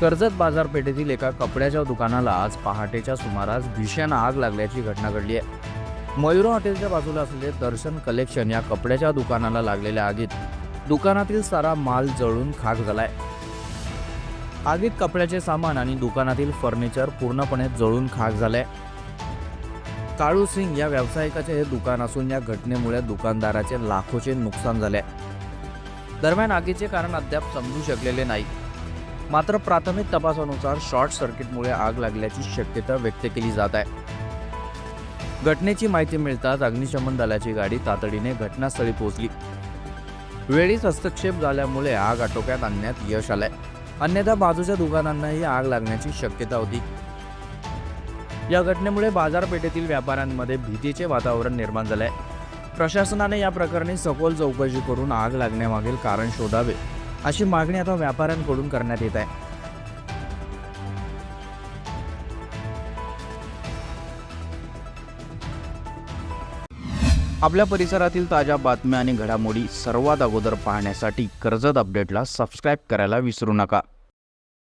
कर्जत बाजारपेठेतील एका कपड्याच्या दुकानाला आज पहाटेच्या सुमारास भीषण आग लागल्याची घटना घडली आहे. मयुरा हॉटेलच्या बाजूला असलेले दर्शन कलेक्शन या कपड्याच्या दुकानाला लागलेल्या आगीत दुकानातील सारा माल जळून खाक झालाय. आगीत कपड्याचे सामान आणि दुकानातील फर्निचर पूर्णपणे जळून खाक झालंय. काळू सिंग या व्यावसायिकाचे हे दुकान असून या घटनेमुळे दुकानदाराचे लाखोचे नुकसान झाले दरम्यान आगीचे कारण अद्याप समजू शकलेले नाही. मात्र प्राथमिक तपासानुसार शॉर्ट सर्किटमुळे आग लागल्याची शक्यता व्यक्त केली जात आहे. घटनेची माहिती मिळताच अग्निशमन दलाची गाडी तातडीने घटनास्थळी पोहोचली. वेळीच हस्तक्षेप झाल्यामुळे आग आटोक्यात आणण्यात यश आलंय. अन्यथा बाजूच्या दुकानांनाही आग लागण्याची शक्यता होती. या घटनेमुळे बाजारपेठेतील व्यापाऱ्यांमध्ये भीतीचे वातावरण निर्माण झालंय. प्रशासनाने या प्रकरणी सखोल चौकशी करून आग लागण्यामागील कारण शोधावे. अशी मागणी आता व्यापाऱ्यांकडून करण्यात येत आहे. आपल्या परिसरातील ताज्या बातम्या आणि घडामोडी सर्वात अगोदर पाहण्यासाठी कर्जत अपडेटला सबस्क्राईब करायला विसरू नका.